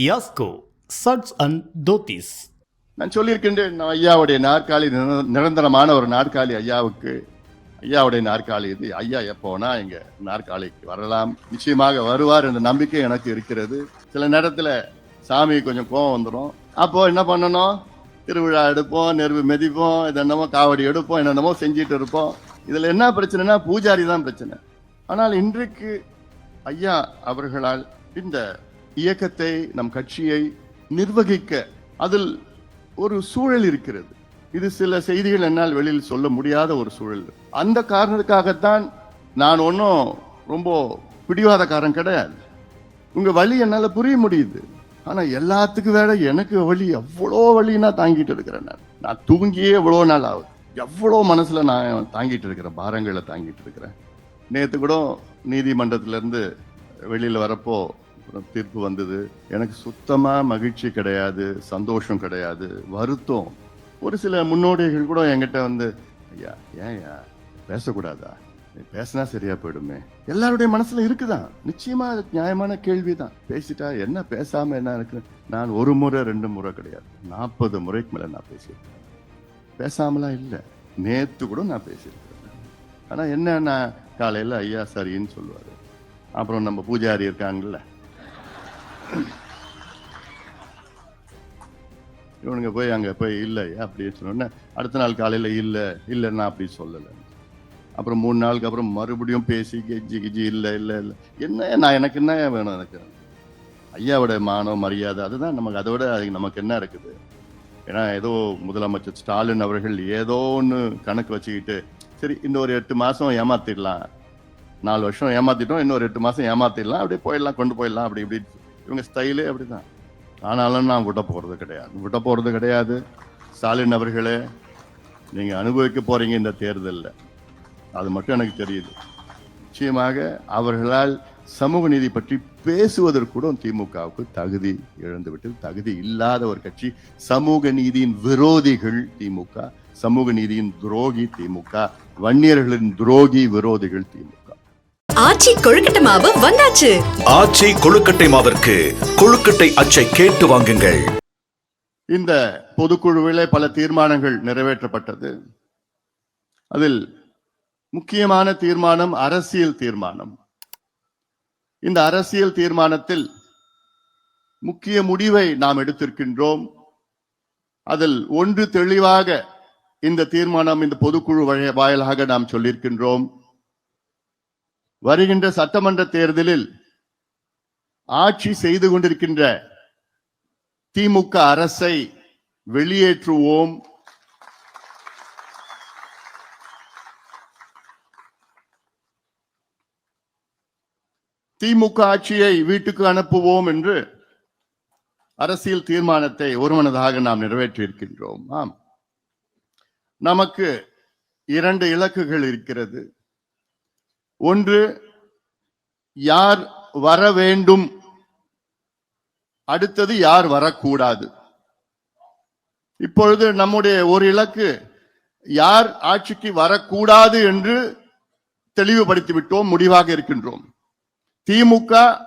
யாஸ்கோ சட்ஸ் அண்ட் தோத்திஸ் நான் சொல்லியிருக்கின்றேன் நான் ஐயாவுடைய நாற்காலி நிர- நிரந்தரமான ஒரு நாற்காலி ஐயாவுக்கு. ஐயாவுடைய நாற்காலி இது ஐயா எப்போனா எங்க நாற்காலிக்கு வரலாம். நிச்சயமாக வருவார் என்ற நம்பிக்கை எனக்கு இருக்கிறது. சில நேரத்தில் சாமி கொஞ்சம் கோவம் வந்துடும். அப்போ என்ன பண்ணணும்? திருவிழா எடுப்போம் நெருப்பு மிதிப்போம் இது என்னமோ காவடி எடுப்போம் என்னென்னமோ செஞ்சுட்டு இருப்போம். இதில் என்ன பிரச்சனைனா பூஜாரி தான் பிரச்சனை. ஆனால் இன்றைக்கு ஐயா அவர்களால் இந்த இயக்கத்தை நம் கட்சியை நிர்வகிக்க அதில் ஒரு சூழல் இருக்கிறது. இது சில செய்திகள் என்னால் வெளியில் சொல்ல முடியாத ஒரு சூழல். அந்த காரணத்துக்காகத்தான் நான் ஒன்றும் ரொம்ப பிடிவாதக்காரன் கிடையாது. உங்கள் வழி என்னால் புரிய முடியுது. ஆனால் எல்லாத்துக்கும் வேற எனக்கு வழி எவ்வளோ வழி நான் தாங்கிட்டு இருக்கிறேன் நான். நான் தூங்கியே எவ்வளோ நாள் ஆகுது. எவ்வளோ மனசில் நான் தாங்கிட்டு இருக்கிறேன் பாரங்களை தாங்கிட்டு இருக்கிறேன். நேற்று கூட நீதிமன்றத்திலேருந்து இருந்து வரப்போ தீர்ப்பு வந்தது. எனக்கு சுத்தமாக மகிழ்ச்சி கிடையாது சந்தோஷம் கிடையாது வருத்தம். ஒரு சில முன்னோடிகள் கூட என்கிட்ட வந்து ஐயா ஏன்யா பேசக்கூடாதா? நீ பேசினா சரியா போயிடுமே. எல்லாருடைய மனசுல இருக்குதான். நிச்சயமா அது நியாயமான கேள்விதான். பேசிட்டா என்ன பேசாம என்ன இருக்கு? நான் ஒரு முறை ரெண்டு முறை கிடையாது. நாற்பது முறைக்கு மேல நான் பேசியிருக்கேன். பேசாமலாம் இல்லை. நேத்து கூட நான் பேசியிருக்கிறேன் ஆனா என்ன நான் காலையில ஐயா சரின்னு சொல்லுவாரு. அப்புறம் நம்ம பூஜாரி இருக்காங்கல்ல இவனுங்க போய் அங்கே போய் இல்லை அப்படின்னு சொன்னோடனே அடுத்த நாள் காலையில் இல்லை இல்லை நான் அப்படி சொல்லலை. அப்புறம் மூணு நாளுக்கு அப்புறம் மறுபடியும் பேசி கெஜி கிஜி இல்லை இல்லை இல்லை. என்ன நான் எனக்கு என்ன வேணும் எனக்கு? ஐயாவோட மானம் மரியாதை அதுதான் நமக்கு அதை விட அதுக்கு நமக்கு என்ன இருக்குது? ஏன்னா ஏதோ முதலமைச்சர் ஸ்டாலின் அவர்கள் ஏதோ ஒன்று கணக்கு வச்சுக்கிட்டு சரி இந்த ஒரு எட்டு மாதம் ஏமாத்திடலாம். நாலு வருஷம் ஏமாத்திட்டோம் இன்னொரு எட்டு மாதம் ஏமாத்திடலாம் அப்படியே போயிடலாம் கொண்டு போயிடலாம் அப்படி இப்படி இவங்க ஸ்டைலே அப்படிதான். ஆனாலும் நான் விட போகிறது கிடையாது. விட போகிறது கிடையாது. ஸ்டாலின் அவர்களே நீங்கள் அனுபவிக்க போகிறீங்க இந்த தேர்தலில். அது மட்டும் எனக்கு தெரியுது. நிச்சயமாக அவர்களால் சமூக நீதி பற்றி பேசுவதற்கூட திமுகவுக்கு தகுதி இழந்துவிட்டு தகுதி இல்லாத ஒரு கட்சி. சமூக நீதியின் விரோதிகள் திமுக சமூக நீதியின் துரோகி திமுக வன்னியர்களின் துரோகி விரோதிகள் திமுக. ஆச்சி கொழுக்கட்டை மாவு வந்தாச்சு. ஆச்சி கொழுக்கட்டை மாவிற்கு கொழுக்கட்டை அச்சை கேட்டு வாங்குங்கள். இந்த பொதுக்குழுவிலே பல தீர்மானங்கள் நிறைவேற்றப்பட்டது. அதில் முக்கியமான தீர்மானம் அரசியல் தீர்மானம். இந்த அரசியல் தீர்மானத்தில் முக்கிய முடிவை நாம் எடுத்திருக்கின்றோம். அதில் ஒன்று தெளிவாக இந்த தீர்மானம் இந்த பொதுக்குழு வாயிலாக நாம் சொல்லியிருக்கின்றோம். வருகின்ற சட்டமன்ற தேர்தலில் ஆட்சி செய்து கொண்டிருக்கின்ற திமுக அரசை வெளியேற்றுவோம். திமுக ஆட்சியை வீட்டுக்கு அனுப்புவோம் என்று அரசியல் தீர்மானத்தை ஒருமனதாக நாம் நிறைவேற்றியிருக்கின்றோம். ஆம். நமக்கு இரண்டு இலக்குகள் இருக்கிறது. ஒன்று யார் வர வேண்டும்? அடுத்தது யார் வரக்கூடாது? இப்பொழுது நம்முடைய ஒரு இலக்கு யார் ஆட்சிக்கு வரக்கூடாது என்று தெளிவுபடுத்தி விட்டோம் முடிவாக இருக்கின்றோம். திமுக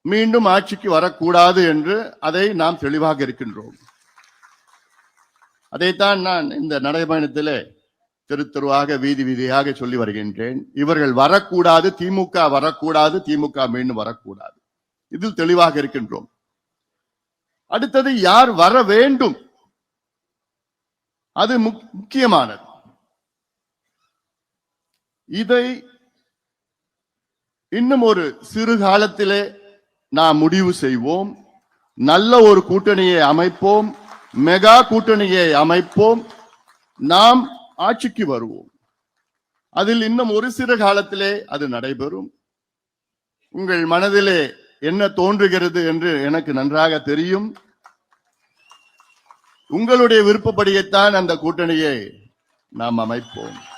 மீண்டும் ஆட்சிக்கு வரக்கூடாது என்று அதை நாம் தெளிவாக இருக்கின்றோம். அதைத்தான் நான் இந்த நடைபயணத்திலே திருத்தருவாக வீதி வீதியாக சொல்லி வருகின்றேன். இவர்கள் வரக்கூடாது திமுக வரக்கூடாது திமுக மீண்டும் வரக்கூடாது. இதில் தெளிவாக இருக்கின்றோம். அடுத்தது யார் வர வேண்டும்? அது முக்கியமானது. இதை இன்னும் ஒரு சிறு காலத்திலே நாம் முடிவு செய்வோம். நல்ல ஒரு கூட்டணியை அமைப்போம். மெகா கூட்டணியை அமைப்போம். நாம் ஆட்சிக்கு வருவோம். அதில் இன்னும் ஒரு சிறு காலத்திலே அது நடைபெறும். உங்கள் மனதிலே என்ன தோன்றுகிறது என்று எனக்கு நன்றாக தெரியும். உங்களுடைய விருப்பப்படியைத்தான் அந்த கூட்டணியை நாம் அமைப்போம்.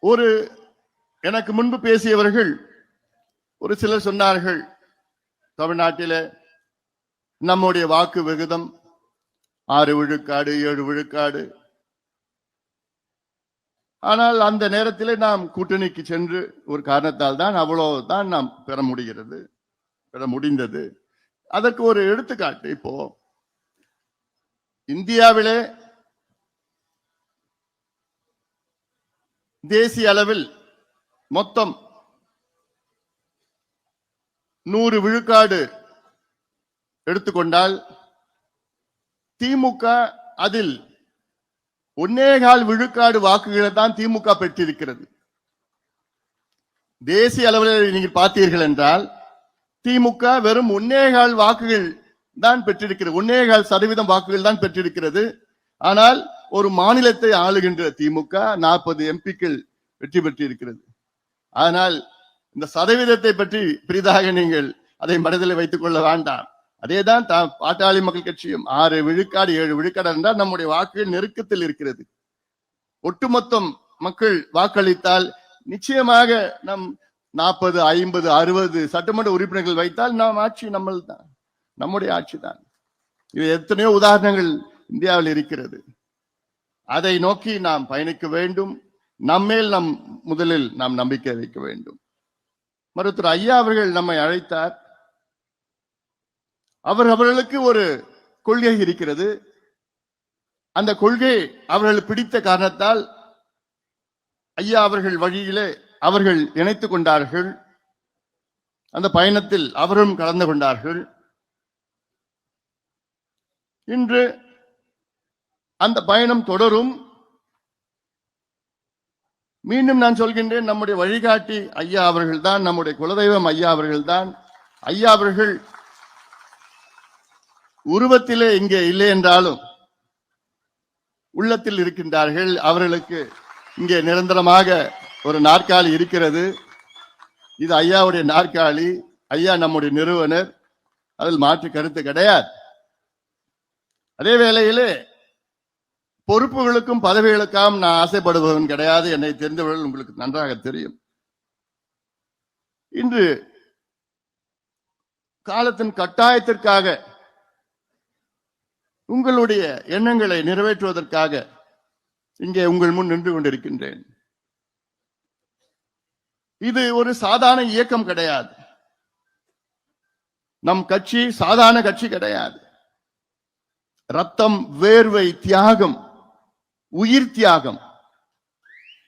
ஒரு எனக்கு முன்பு பேசியவர்கள் ஒரு சிலர் சொன்னார்கள் தமிழ்நாட்டிலே நம்முடைய வாக்கு விகிதம் ஆறு விழுக்காடு ஏழு விழுக்காடு. ஆனால் அந்த நேரத்தில் நாம் கூட்டணிக்கு சென்று ஒரு காரணத்தால் தான் அவ்வளவுதான் நாம் பெற முடிகிறது பெற முடிந்தது. அதற்கு ஒரு எடுத்துக்காட்டு இப்போ இந்தியாவிலே தேசிய அளவில் மொத்தம் நூறு விழுக்காடு எடுத்துக்கொண்டால் திமுக அதில் ஒன்னேகால் விழுக்காடு வாக்குகளை தான் திமுக பெற்றிருக்கிறது. தேசிய அளவில் நீங்கள் பார்த்தீர்கள் என்றால் திமுக வெறும் ஒன்னேகால் வாக்குகள் தான் பெற்றிருக்கிறது. ஒன்னேகால் சதவீதம் வாக்குகள் தான் பெற்றிருக்கிறது. ஆனால் ஒரு மாநிலத்தை ஆளுகின்ற திமுக நாற்பது எம்பிக்கள் வெற்றி பெற்றிருக்கிறது. ஆனால் இந்த சதவீதத்தை பற்றி பெரிதாக நீங்கள் அதை மனதில் வைத்துக் கொள்ள வேண்டாம். அதேதான் தான் பாட்டாளி மக்கள் கட்சியும் ஆறு விழுக்காடு ஏழு விழுக்காடு என்றால் நம்முடைய வாக்குகள் நெருக்கத்தில் இருக்கிறது. ஒட்டுமொத்தம் மக்கள் வாக்களித்தால் நிச்சயமாக நம் நாற்பது ஐம்பது அறுபது சட்டமன்ற உறுப்பினர்கள் வைத்தால் நாம் ஆட்சி நம்மள் தான் நம்முடைய ஆட்சி தான் இது எத்தனையோ உதாரணங்கள் இந்தியாவில் இருக்கிறது. அதை நோக்கி நாம் பயணிக்க வேண்டும். நம்மேல் நம் முதலில் நாம் நம்பிக்கை வைக்க வேண்டும். மருத்துவர் ஐயா அவர்கள் நம்மை அழைத்தார். அவர் அவர்களுக்கு ஒரு கொள்கை இருக்கிறது. அந்த கொள்கை அவர்கள் பிடித்த காரணத்தால் ஐயா அவர்கள் வழியிலே அவர்கள் இணைத்துக் கொண்டார்கள். அந்த பயணத்தில் அவரும் கலந்து கொண்டார்கள். இன்று அந்த பயணம் தொடரும். மீண்டும் நான் சொல்கின்றேன் நம்முடைய வழிகாட்டி ஐயா அவர்கள் தான் நம்முடைய குலதெய்வம் ஐயா அவர்கள் தான் ஐயா அவர்கள் உருவத்திலே இங்கே இல்லை என்றாலும் உள்ளத்தில் இருக்கின்றார்கள். அவர்களுக்கு இங்கே நிரந்தரமாக ஒரு நாற்காலி இருக்கிறது. இது ஐயாவுடைய நாற்காலி. ஐயா நம்முடைய நிறுவனர். அதில் மாற்று கருத்து கிடையாது. அதே வேளையிலே பொறுப்புகளுக்கும் பதவிகளுக்காகவும் நான் ஆசைப்படுபவன் கிடையாது. என்னை தெரிந்தவர்கள் உங்களுக்கு நன்றாக தெரியும். இன்று காலத்தின் கட்டாயத்திற்காக உங்களுடைய எண்ணங்களை நிறைவேற்றுவதற்காக இங்கே உங்கள் முன் நின்று கொண்டிருக்கின்றேன். இது ஒரு சாதாரண இயக்கம் கிடையாது. நம் கட்சி சாதாரண கட்சி கிடையாது. ரத்தம் வேர்வை தியாகம் உயிர் தியாகம்.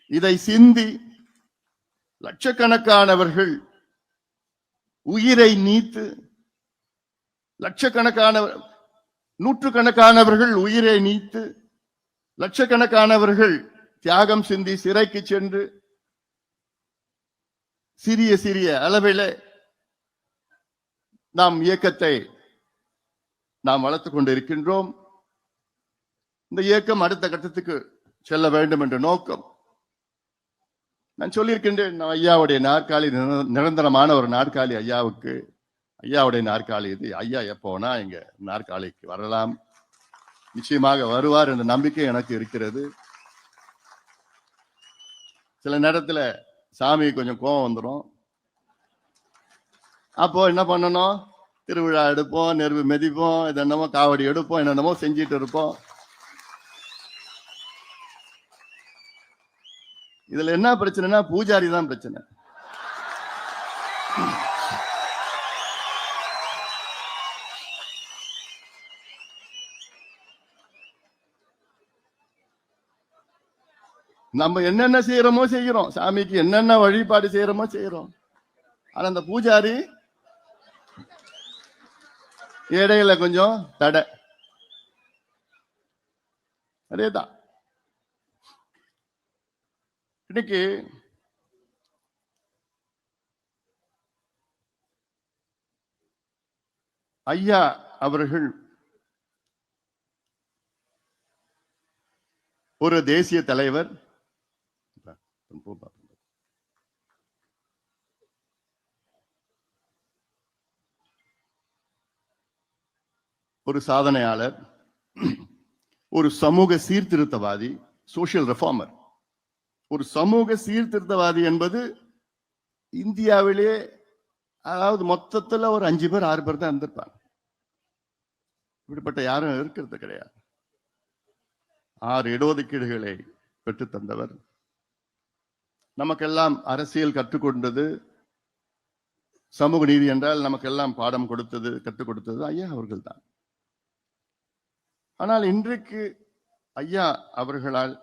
இதை சிந்தி லட்சக்கணக்கானவர்கள் உயிரை நீத்து லட்சக்கணக்கான நூற்றுக்கணக்கானவர்கள் உயிரை நீத்து லட்சக்கணக்கானவர்கள் தியாகம் சிந்தி சிறைக்கு சென்று சிறிய சிறிய அளவில நாம் இயக்கத்தை நாம் வளர்த்துக் கொண்டிருக்கின்றோம். இந்த இயக்கம் அடுத்த கட்டத்துக்கு செல்ல வேண்டும் என்ற நோக்கம். நான் சொல்லியிருக்கின்றேன் ஐயாவுடைய நாற்காலி நிரந்தரமான ஒரு நாற்காலி ஐயாவுக்கு ஐயாவுடைய நாற்காலி இது ஐயா எப்போனா இங்க நாற்காலிக்கு வரலாம். நிச்சயமாக வருவார் என்ற நம்பிக்கை எனக்கு இருக்கிறது. சில நேரத்துல சாமி கொஞ்சம் கோபம் வந்துடும். அப்போ என்ன பண்ணணும்? திருவிழா எடுப்போம் நெருப்பு மிதிப்போம் இது என்னமோ காவடி எடுப்போம் என்னென்னமோ செஞ்சிட்டு இருப்போம். இதுல என்ன பிரச்சனைனா பூஜாரி தான் பிரச்சனை. நம்ம என்னென்ன செய்யறோமோ செய்கிறோம் சாமிக்கு என்னென்ன வழிபாடு செய்யறோமோ செய்யறோம். ஆனா அந்த பூஜாரி இடையில கொஞ்சம் தடை. அதேதான். இன்னைக்கு ஐயா அவர்கள் ஒரு தேசிய தலைவர். ஒரு சாதனையாளர் ஒரு சமூக சீர்திருத்தவாதி சோசியல் ரெஃபார்மர் ஒரு சமூக சீர்திருத்தவாதி என்பது இந்தியாவிலே அதாவது மொத்தத்துல ஒரு அஞ்சு பேர் ஆறு பேர் தான் இருந்திருப்பாங்க. இப்படிப்பட்ட யாரும் இருக்கிறது கிடையாது. ஆறு இடஒதுக்கீடுகளை பெற்று தந்தவர். நமக்கெல்லாம் அரசியல் கற்றுக்கொண்டது சமூக நீதி என்றால் நமக்கெல்லாம் பாடம் கொடுத்தது கற்றுக் கொடுத்தது ஐயா அவர்கள் தான். ஆனால் இன்றைக்கு ஐயா அவர்களால்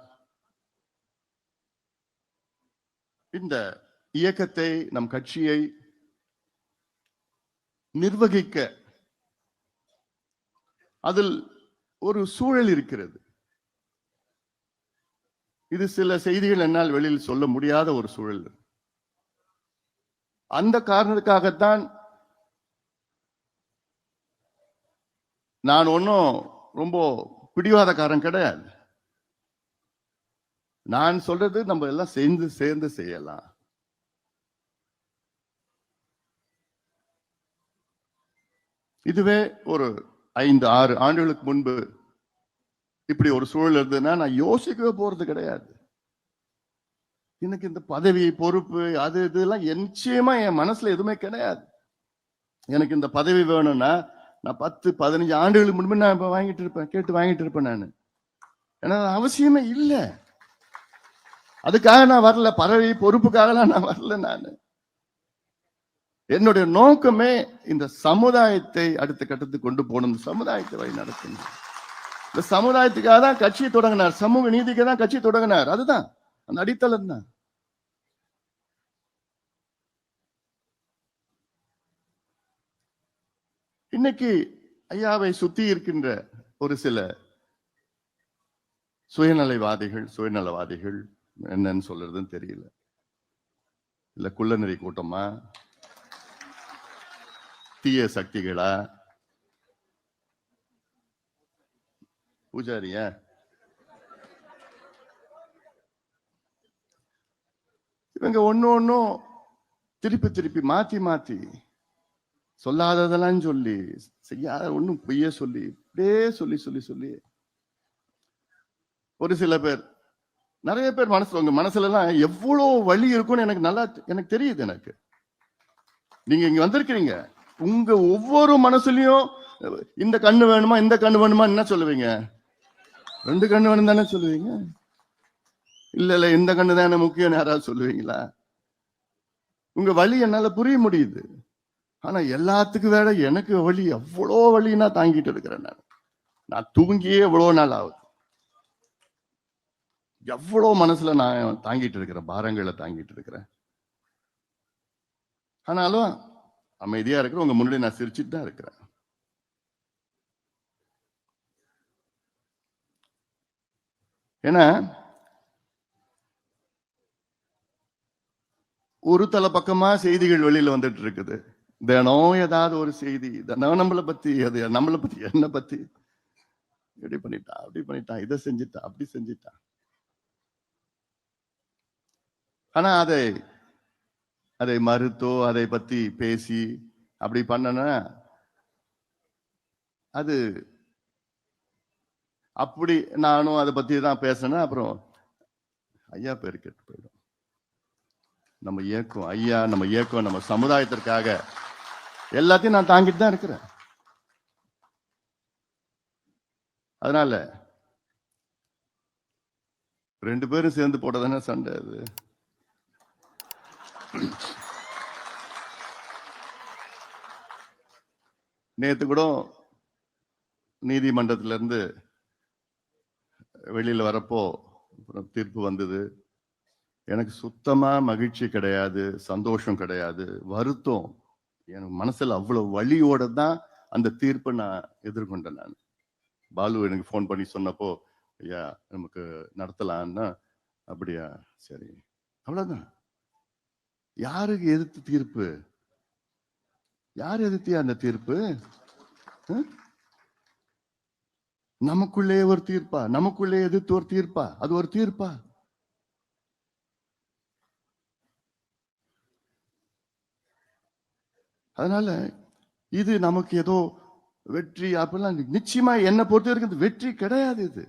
இந்த இயக்கத்தை நம் கட்சியை நிர்வகிக்க அதில் ஒரு சூழல் இருக்கிறது. இது சில செய்திகள் என்னால் வெளியில் சொல்ல முடியாத ஒரு சூழல். அந்த காரணத்துக்காகத்தான் நான் ஒன்றும் ரொம்ப பிடிவாதக்காரன் கிடையாது. நான் சொல்றது நம்ம எல்லாம் சேர்ந்து சேர்ந்து செய்யலாம். இதுவே ஒரு ஐந்து ஆறு ஆண்டுகளுக்கு முன்பு இப்படி ஒரு சூழல் இருந்ததுன்னா நான் யோசிக்கவே போறது கிடையாது. எனக்கு இந்த பதவி பொறுப்பு அது இதெல்லாம் நிச்சயமா என் மனசுல எதுவுமே கிடையாது. எனக்கு இந்த பதவி வேணும்னா நான் பத்து பதினஞ்சு ஆண்டுகளுக்கு முன்பு நான் இப்ப வாங்கிட்டு இருப்பேன் கேட்டு வாங்கிட்டு இருப்பேன் நான். ஏன்னா அவசியமே இல்லை. அதுக்காக நான் வரல பதவி பொறுப்புக்காகலாம் நான் வரல நான். என்னுடைய நோக்கமே இந்த சமுதாயத்தை அடுத்த கட்டத்துக்கு கொண்டு போகணும். சமுதாயத்தை வழி நடத்தணும். இந்த சமுதாயத்துக்காக தான் கட்சியை தொடங்கினார். சமூக நீதிக்கு தான் கட்சி தொடங்கினார். அதுதான். அந்த அடித்தளம் தான். இன்னைக்கு ஐயாவை சுத்தி இருக்கின்ற ஒரு சில சுயநலைவாதிகள் சுயநலவாதிகள் என்னன்னு சொல்றதுன்னு தெரியல. இல்ல குள்ளநெறி கூட்டமா? தீய சக்திகளா? பூஜாரியா? இவங்க ஒண்ணு ஒன்னும் திருப்பி திருப்பி மாத்தி மாத்தி சொல்லாததெல்லாம் சொல்லி செய்யாத ஒண்ணும் பொய்ய சொல்லி இப்படியே சொல்லி சொல்லி சொல்லி. ஒரு சில பேர் நிறைய பேர் மனசு உங்க மனசுலலாம் எவ்வளோ வழி வலி இருக்கும்னு எனக்கு நல்லா எனக்கு தெரியுது எனக்கு. நீங்க இங்க வந்திருக்கிறீங்க. உங்க ஒவ்வொரு மனசுலயும் இந்த கண்ணு வேணுமா இந்த கண்ணு வேணுமா என்ன சொல்லுவீங்க? ரெண்டு கண்ணு வேணும் தானே சொல்லுவீங்க? இல்ல இல்ல இந்த கண்ணு தானே முக்கியம் யாராவது சொல்லுவீங்களா? உங்க வலி என்னால புரிய முடியுது. ஆனா எல்லாத்துக்கும் வேற எனக்கு வழி எவ்வளோ வலி நான் தாங்கிட்டு இருக்கிறேன் நான். நான் தூங்கியே எவ்வளோ நாள் ஆகுது. எவ்வளோ மனசுல நான் தாங்கிட்டு இருக்கிறேன் பாரங்களை தாங்கிட்டு இருக்கிறேன். ஆனாலும் அமைதியா இருக்கிற உங்க முன்னாடி நான் சிரிச்சுட்டு தான் இருக்கிறேன். ஏன்னா ஒரு தலை பக்கமா செய்திகள் வெளியில வந்துட்டு இருக்குது. தினம் ஏதாவது ஒரு செய்தி தினம் நம்மளை பத்தி அது நம்மளை பத்தி என்ன பத்தி. இப்படி பண்ணிட்டான் அப்படி பண்ணிட்டான் இதை செஞ்சுட்டான் அப்படி செஞ்சுட்டான். ஆனா அதை அதை மறுத்தோ அதை பத்தி பேசி அப்படி பண்ணனா அது அப்படி நானும் அதை பத்தி தான் பேசினேன். அப்புறம் ஐயா பேர் கெட்டு போயிடும். நம்ம இயக்கம் ஐயா நம்ம இயக்கம் நம்ம சமுதாயத்திற்காக எல்லாத்தையும் நான் தாங்கிட்டு தான் இருக்கிறேன். அதனால ரெண்டு பேரும் சேர்ந்து போட்டதானே சண்டை அது? நேத்து கூட நீதிமன்றத்திலிருந்து வெளியில் வரப்போ அப்புறம் தீர்ப்பு வந்தது. எனக்கு சுத்தமாக மகிழ்ச்சி கிடையாது சந்தோஷம் கிடையாது வருத்தம். எனக்கு மனசில் அவ்வளோ வலியோட தான் அந்த தீர்ப்பை நான் எதிர்கொண்டேன் நான். பாலு எனக்கு ஃபோன் பண்ணி சொன்னப்போ ஐயா நமக்கு நடத்தலான்னா? அப்படியா சரி. அவ்வளோதான் யாருக்கு எதிர்த்து தீர்ப்பு? யார் எதிர்த்தியா அந்த தீர்ப்பு? நமக்குள்ளே ஒரு தீர்ப்பா? நமக்குள்ளே எதிர்த்து ஒரு தீர்ப்பா? அது ஒரு தீர்ப்பா? அதனால இது நமக்கு ஏதோ வெற்றி அப்படிலாம் நிச்சயமா என்ன பொறுத்த வரைக்கும் வெற்றி கிடையாது இது.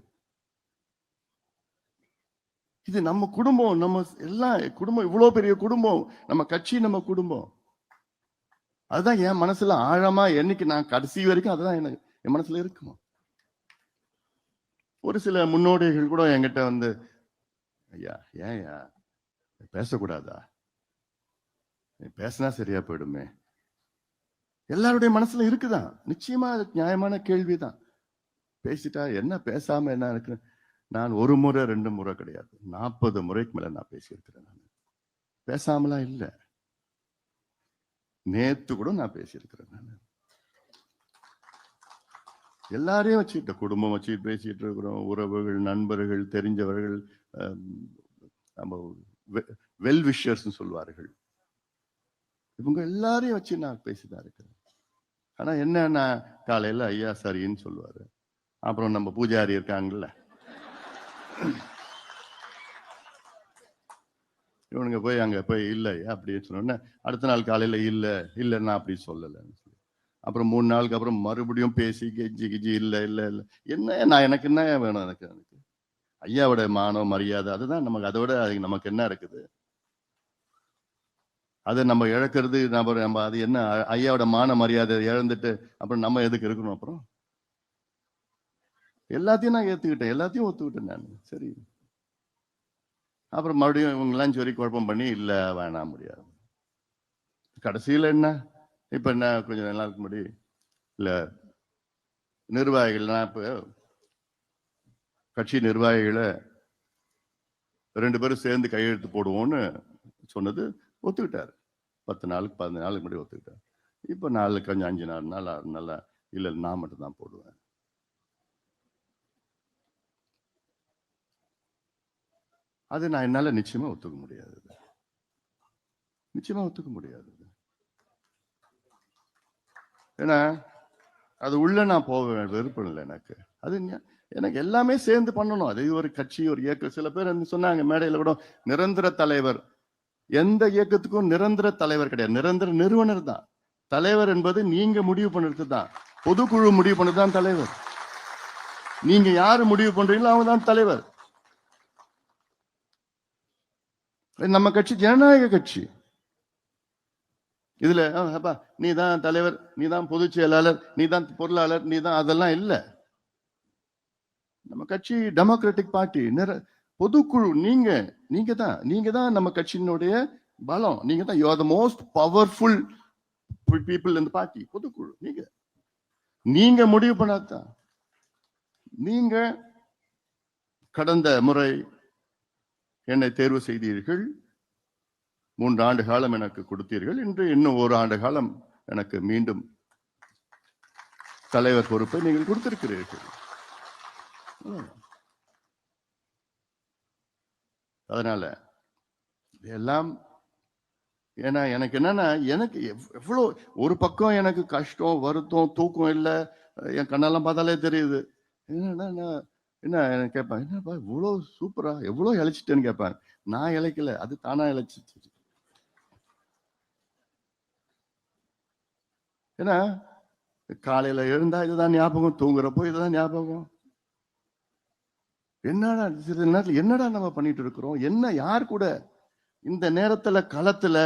இது நம்ம குடும்பம் நம்ம எல்லாம் குடும்பம் இவ்வளோ பெரிய குடும்பம் நம்ம கட்சி நம்ம குடும்பம். அதுதான் என் மனசுல ஆழமா என்னைக்கு நான் கடைசி வரைக்கும் அதுதான் எனக்கு என் மனசுல இருக்குமா? ஒரு சில முன்னோடிகள் கூட என்கிட்ட வந்து ஐயா ஏன்யா பேசக்கூடாதா? நீ பேசினா சரியா போயிடுமே. எல்லாருடைய மனசுல இருக்குதான். நிச்சயமா அது நியாயமான கேள்விதான். பேசிட்டா என்ன பேசாம என்ன இருக்கு நான் ஒரு முறை ரெண்டு முறை கிடையாது. நாற்பது முறைக்கு மேல நான் பேசியிருக்கிறேன் நான். பேசாமலாம் இல்ல. நேத்து கூட நான் பேசியிருக்கிறேன் நான். எல்லாரையும் வச்சுக்கிட்ட குடும்பம் வச்சுட்டு பேசிட்டு இருக்கிறோம். உறவுகள் நண்பர்கள் தெரிஞ்சவர்கள் நம்ம வெல் விஷர்ஸ் சொல்வார்கள். இவங்க எல்லாரையும் வச்சு நான் பேசிதான் இருக்கிறேன். ஆனா என்ன நான் காலையில ஐயா சரின்னு சொல்லுவாரு. அப்புறம் நம்ம பூஜாரி இருக்காங்கல்ல இவனுங்க போய் அங்கே போய் இல்லை அப்படின்னு சொன்னோன்னே அடுத்த நாள் காலையில் இல்லை இல்லை நான் அப்படி சொல்லலைன்னு சொல்லி. அப்புறம் மூணு நாளுக்கு அப்புறம் மறுபடியும் பேசி கெஞ்சி கிஜி இல்லை இல்லை இல்லை. என்ன நான் எனக்கு என்ன வேணும் எனக்கு எனக்கு? ஐயாவோட மானம் மரியாதை அதுதான் நமக்கு அதை விட அதுக்கு நமக்கு என்ன இருக்குது? அதை நம்ம இழக்கிறது நம்ம நம்ம அது என்ன? ஐயாவோட மான மரியாதை இழந்துட்டு அப்புறம் நம்ம எதுக்கு இருக்கணும் அப்புறம்? எல்லாத்தையும் நான் ஏற்றுக்கிட்டேன் எல்லாத்தையும் ஒத்துக்கிட்டேன் நான். சரி. அப்புறம் மறுபடியும் இவங்கெல்லாம் சொல்லி குழப்பம் பண்ணி இல்லை வேணாம் முடியாது. கடைசியில் என்ன? இப்போ என்ன? கொஞ்சம் நாளுக்கு முன்னாடி இல்லை நிர்வாகிகள்லாம் இப்போ கட்சி நிர்வாகிகளை ரெண்டு பேரும் சேர்ந்து கையெழுத்து போடுவோம்னு சொன்னது ஒத்துக்கிட்டார். பத்து நாளுக்கு பதினஞ்சு நாளுக்கு முன்னாடி ஒத்துக்கிட்டார். இப்போ நாளுக்கு கொஞ்சம் அஞ்சு நாலு நாள் ஆறு நாள் இல்லை நான் மட்டும் தான் போடுவேன். அது நான் என்னால் நிச்சயமாக ஒத்துக்க முடியாது. நிச்சயமாக ஒத்துக்க முடியாது. ஏன்னா அது உள்ள நான் போக விருப்பம் இல்லை எனக்கு. அது எனக்கு எல்லாமே சேர்ந்து பண்ணணும். அது ஒரு கட்சி ஒரு இயக்கம். சில பேர் வந்து சொன்னாங்க மேடையில் கூட நிரந்தர தலைவர். எந்த இயக்கத்துக்கும் நிரந்தர தலைவர் கிடையாது. நிரந்தர நிறுவனர் தான். தலைவர் என்பது நீங்க முடிவு பண்ணுறது தான். பொதுக்குழு முடிவு பண்ணது தான் தலைவர். நீங்க யாரு முடிவு பண்றீங்களோ அவங்க தான் தலைவர். நம்ம கட்சி ஜனநாயக கட்சி. இதுல அப்பா நீ தான் தலைவர் நீ தான் பொதுச் செயலாளர் நீ தான் பொருளாளர் நீ தான் அதெல்லாம் இல்ல. நம்ம கட்சி டெமோக்ராட்டிக் பார்ட்டி நிற பொதுக்குழு நீங்க நீங்க தான் நீங்க தான் நம்ம கட்சியினுடைய பலம். நீங்க தான் you are the most powerful people இந்த பார்ட்டி பொதுக்குழு நீங்க. நீங்க முடிவு பண்ணாதான். நீங்க கடந்த முறை என்னை தேர்வு செய்தீர்கள். மூன்று ஆண்டு காலம் எனக்கு கொடுத்தீர்கள். இன்று இன்னும் ஒரு ஆண்டு காலம் எனக்கு மீண்டும் தலைவர் பொறுப்பை நீங்கள் கொடுத்திருக்கிறீர்கள். அதனால எல்லாம் ஏன்னா எனக்கு என்னன்னா எனக்கு எவ்- ஒரு பக்கம் எனக்கு கஷ்டம் வருத்தம் தூக்கம் இல்லை. என் கண்ணெல்லாம் பார்த்தாலே தெரியுது. என்னன்னா என்ன எனக்கு கேட்பேன் என்னப்பா இவ்வளோ சூப்பரா எவ்வளோ இழைச்சிட்டேன்னு கேட்பேன் நான் இழைக்கல அது தானா இழைச்சிச்சு. ஏன்னா காலையில எழுந்தா இதுதான் ஞாபகம் தூங்குறப்போ இதுதான் ஞாபகம். என்னடா சிறிது நேரத்தில் என்னடா நம்ம பண்ணிட்டு இருக்கிறோம்? என்ன யார் கூட? இந்த நேரத்துல களத்துல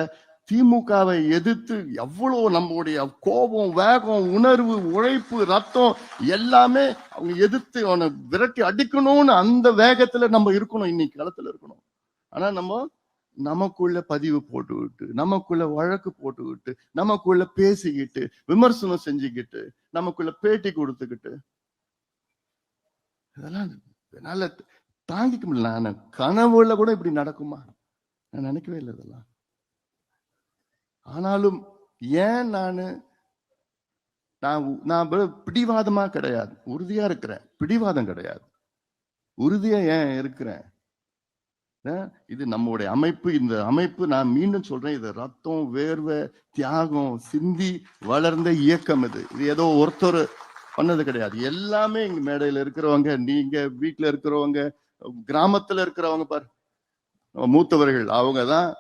திமுகவை எதிர்த்து எவ்வளவு நம்மளுடைய கோபம் வேகம் உணர்வு உழைப்பு ரத்தம் எல்லாமே அவங்க எதிர்த்து அவனை விரட்டி அடிக்கணும்னு அந்த வேகத்துல நம்ம இருக்கணும். இன்னைக்கு களத்துல இருக்கணும். ஆனா நம்ம நமக்குள்ள பதிவு போட்டுக்கிட்டு நமக்குள்ள வழக்கு போட்டுக்கிட்டு நமக்குள்ள பேசிக்கிட்டு விமர்சனம் செஞ்சுக்கிட்டு நமக்குள்ள பேட்டி கொடுத்துக்கிட்டு இதெல்லாம் என்னால தாங்கிக்க முடியல. நான் கனவுல கூட இப்படி நடக்குமா? நான் நினைக்கவே இல்லை இதெல்லாம். ஆனாலும் ஏன் நானு நான் நான் பிடிவாதமா கிடையாது. உறுதியா இருக்கிறேன். பிடிவாதம் கிடையாது. உறுதியா ஏன் இருக்கிறேன்? இது நம்முடைய அமைப்பு. இந்த அமைப்பு நான் மீண்டும் சொல்றேன். இது ரத்தம் வேர்வை தியாகம் சிந்தி வளர்ந்த இயக்கம் இது. இது ஏதோ ஒருத்தர் பண்ணது கிடையாது. எல்லாமே இங்க மேடையில இருக்கிறவங்க நீங்க வீட்டுல இருக்கிறவங்க கிராமத்துல இருக்கிறவங்க பாரு மூத்தவர்கள். அவங்க தான்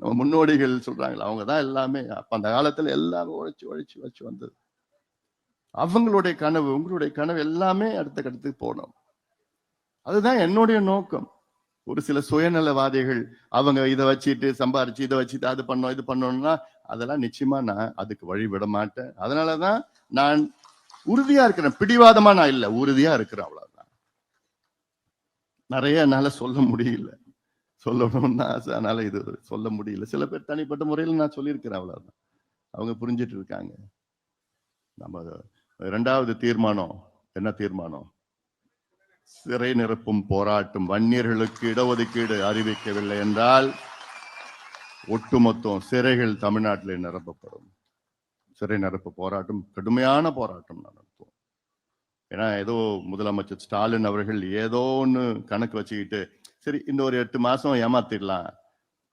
நம்ம முன்னோடிகள் சொல்றாங்களே அவங்க தான் எல்லாமே. அப்ப அந்த காலத்துல எல்லாமே உழைச்சு உழைச்சு உழைச்சு வந்தது. அவங்களுடைய கனவு உங்களுடைய கனவு எல்லாமே அடுத்த கட்டத்துக்கு போனோம். அதுதான் என்னுடைய நோக்கம். ஒரு சில சுயநலவாதிகள் அவங்க இதை வச்சுட்டு சம்பாரிச்சு இதை வச்சுட்டு அது பண்ணோம் இது பண்ணோம்னா அதெல்லாம் நிச்சயமா நான் அதுக்கு வழி விட மாட்டேன். அதனாலதான் நான் உறுதியா இருக்கிறேன். பிடிவாதமா நான் இல்லை உறுதியா இருக்கிறேன் அவ்வளவுதான். நிறைய என்னால சொல்ல முடியல. சொல்லணும்னு ஆசை அதனால இது சொல்ல முடியல. சில பேர் தனிப்பட்ட முறையில் நான் சொல்லியிருக்கிறேன் அவ்வளோதான் அவங்க புரிஞ்சிட்டு இருக்காங்க. நம்ம ரெண்டாவது தீர்மானம் என்ன தீர்மானம்? சிறை நிரப்பும் போராட்டம் வன்னியர்களுக்கு இடஒதுக்கீடு அறிவிக்கவில்லை என்றால் ஒட்டுமொத்தம் சிறைகள் தமிழ்நாட்டில் நிரப்பப்படும். சிறை நிரப்பு போராட்டம் கடுமையான போராட்டம் நடத்துவோம். ஏன்னா ஏதோ முதலமைச்சர் ஸ்டாலின் அவர்கள் ஏதோ ஒன்று கணக்கு வச்சுக்கிட்டு சரி இன்னொரு எட்டு மாசம் ஏமாத்திடலாம்.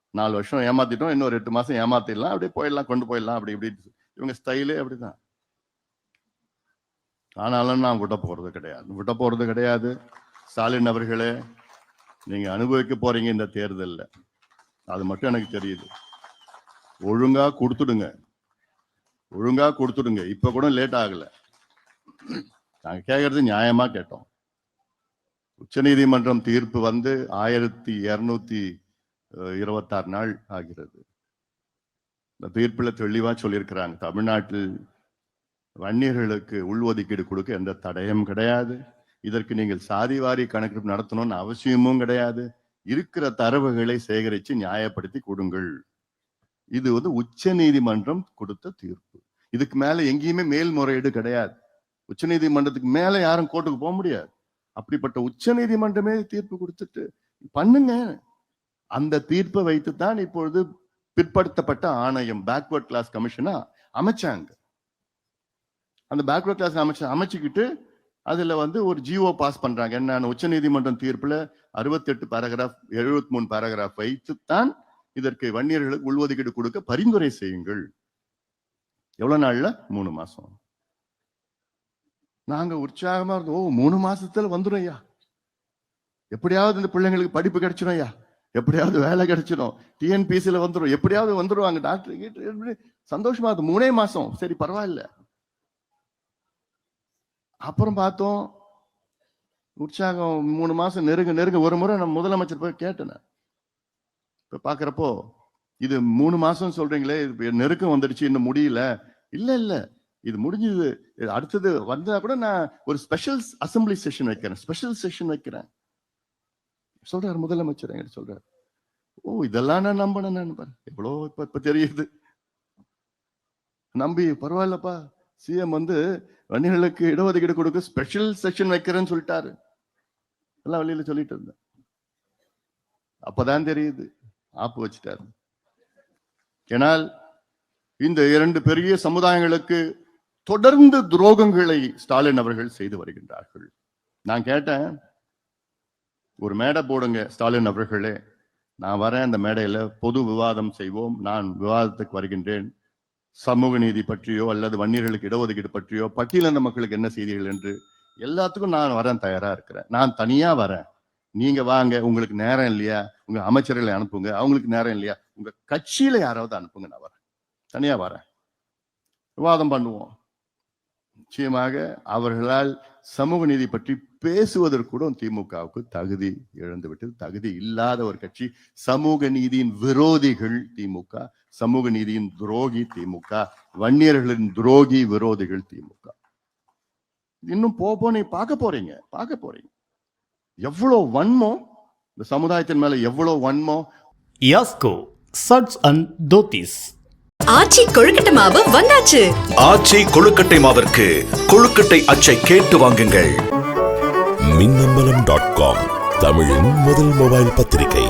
நாலு வருஷம் ஏமாத்திட்டோம் இன்னொரு எட்டு மாசம் ஏமாத்திடலாம் அப்படியே போயிடலாம் கொண்டு போயிடலாம் அப்படி இப்படி இவங்க ஸ்டைலே அப்படிதான். ஆனாலும் நான் விட போறது கிடையாது. விட போறது கிடையாது. ஸ்டாலின் அவர்களே நீங்க அனுபவிக்க போறீங்க இந்த தேர்தலில். அது மட்டும் எனக்கு தெரியுது. ஒழுங்கா கொடுத்துடுங்க. ஒழுங்கா கொடுத்துடுங்க. இப்ப கூட லேட் ஆகல. நாங்க கேட்கறது நியாயமா கேட்டோம். உச்சநீதிமன்றம் தீர்ப்பு வந்து ஆயிரத்தி இருநூத்தி இருபத்தாறு நாள் ஆகிறது. இந்த தீர்ப்பில் தெளிவாக சொல்லியிருக்கிறாங்க. தமிழ்நாட்டில் வன்னியர்களுக்கு உள்ஒதுக்கீடு கொடுக்க எந்த தடயம் கிடையாது. இதற்கு நீங்கள் சாதிவாரி கணக்கெடுப்பு நடத்தணும்னு அவசியமும் கிடையாது. இருக்கிற தரவுகளை சேகரித்து நியாயப்படுத்தி கொடுங்கள். இது வந்து உச்ச நீதிமன்றம் கொடுத்த தீர்ப்பு. இதுக்கு மேல எங்கேயுமே மேல்முறையீடு கிடையாது. உச்ச நீதிமன்றத்துக்கு மேல யாரும் கோர்ட்டுக்கு போக முடியாது. அப்படிப்பட்ட உச்ச நீதிமன்றமே தீர்ப்பு கொடுத்துட்டு பண்ணுங்க. அந்த தீர்ப்பை வைத்து தான் இப்பொழுது பிற்படுத்தப்பட்ட ஆணையம் பேக்வர்ட் கிளாஸ் கமிஷனா அமைச்சாங்க. அந்த பேக்வர்ட் கிளாஸ் அமைச்ச அமைச்சுக்கிட்டு அதுல வந்து ஒரு ஜிஓ பாஸ் பண்றாங்க. என்னன்னு உச்ச நீதிமன்றம் தீர்ப்புல அறுபத்தெட்டு பேராகிராஃப் எழுபத்தி மூணு பேராகிராஃப் வைத்துத்தான் இதற்கு வன்னியர்களுக்கு உள்ஒதுக்கீடு கொடுக்க பரிந்துரை செய்யுங்கள். எவ்வளவு நாள்ல? மூணு மாசம். நாங்க உற்சாகமா இருந்தோம். ஓ மூணு மாசத்துல வந்துடும் ஐயா. எப்படியாவது இந்த பிள்ளைங்களுக்கு படிப்பு கிடைச்சிடும் ஐயா. எப்படியாவது வேலை கிடைச்சிடும் டிஎன்பிசில வந்துடும் எப்படியாவது வந்துருவாங்க. டாக்டர் கிட்ட சந்தோஷமா இருக்கும் மூணே மாசம். சரி பரவாயில்ல. அப்புறம் பார்த்தோம் உற்சாகம் மூணு மாசம் நெருங்க நெருங்க. ஒரு முறை நான் முதலமைச்சர் போய் கேட்டேன் இப்ப பாக்குறப்போ இது மூணு மாசம் சொல்றீங்களே இது நெருக்கம் வந்துடுச்சு இன்னும் முடியல. இல்ல இல்ல. இது முடிஞ்சது. இது அடுத்தது வந்தா கூட நான் ஒரு ஸ்பெஷல் அசம்பிளி செஷன் வைக்கிறேன். ஸ்பெஷல் செஷன் வைக்கிறேன். சொல்றாரு முதலமைச்சர் என்கிட்ட சொல்றாரு. ஓ இதெல்லாம் நான் நம்பினேன் நான் எவ்வளோ இப்ப இப்ப தெரியுது. நம்பி பரவாயில்லப்பா. சிஎம் வந்து வன்னியர்களுக்கு இடஒதுக்கீடு கொடுக்க ஸ்பெஷல் செஷன் வைக்கிறேன்னு சொல்லிட்டாரு. எல்லாம் வெளியில சொல்லிட்டு இருந்தேன் அப்பதான் தெரியுது. ஆப்பு வச்சுட்டாரு. ஏனால் இந்த இரண்டு பெரிய சமுதாயங்களுக்கு தொடர்ந்து துரோகங்களை ஸ்டாலின் அவர்கள் செய்து வருகின்றார்கள். நான் கேட்டேன் ஒரு மேடை போடுங்க ஸ்டாலின் அவர்களே. நான் வரேன் அந்த மேடையில பொது விவாதம் செய்வோம். நான் விவாதத்துக்கு வருகின்றேன். சமூக நீதி பற்றியோ அல்லது வன்னியர்களுக்கு இடஒதுக்கீடு பற்றியோ பட்டியலின மக்களுக்கு என்ன செய்திகள் என்று எல்லாத்துக்கும் நான் வரேன் தயாரா இருக்கிறேன். நான் தனியா வரேன். நீங்க வாங்க உங்களுக்கு நேரம் இல்லையா? உங்க அமைச்சர்களை அனுப்புங்க. அவங்களுக்கு நேரம் இல்லையா? உங்க கட்சியில யாராவது அனுப்புங்க நான் வரேன். தனியா வரேன். விவாதம் பண்ணுவோம். நிச்சயமாக அவர்களால் சமூக நீதி பற்றி பேசுவதற்கூட திமுகவுக்கு தகுதி இழந்துவிட்டது. தகுதி இல்லாத ஒரு கட்சி சமூக நீதியின் விரோதிகள் திமுக சமூக நீதியின் துரோகி திமுக வன்னியர்களின் துரோகி விரோதிகள் திமுக. இன்னும் போனே பார்க்க போறீங்க பார்க்க போறீங்க. எவ்வளோ வன்மோ இந்த சமுதாயத்தின் மேல எவ்வளோ வன்மோ. யாஸ்கோ சட்ஸ் அண்ட் தோத்திஸ். ஆச்சி கொழுக்கட்டை மாவு வந்தாச்சு. ஆச்சி கொழுக்கட்டை மாவிற்கு கொழுக்கட்டை அச்சை கேட்டு வாங்குங்கள். மின்னம்பலம் டாட் காம் தமிழின் முதல் மொபைல் பத்திரிகை.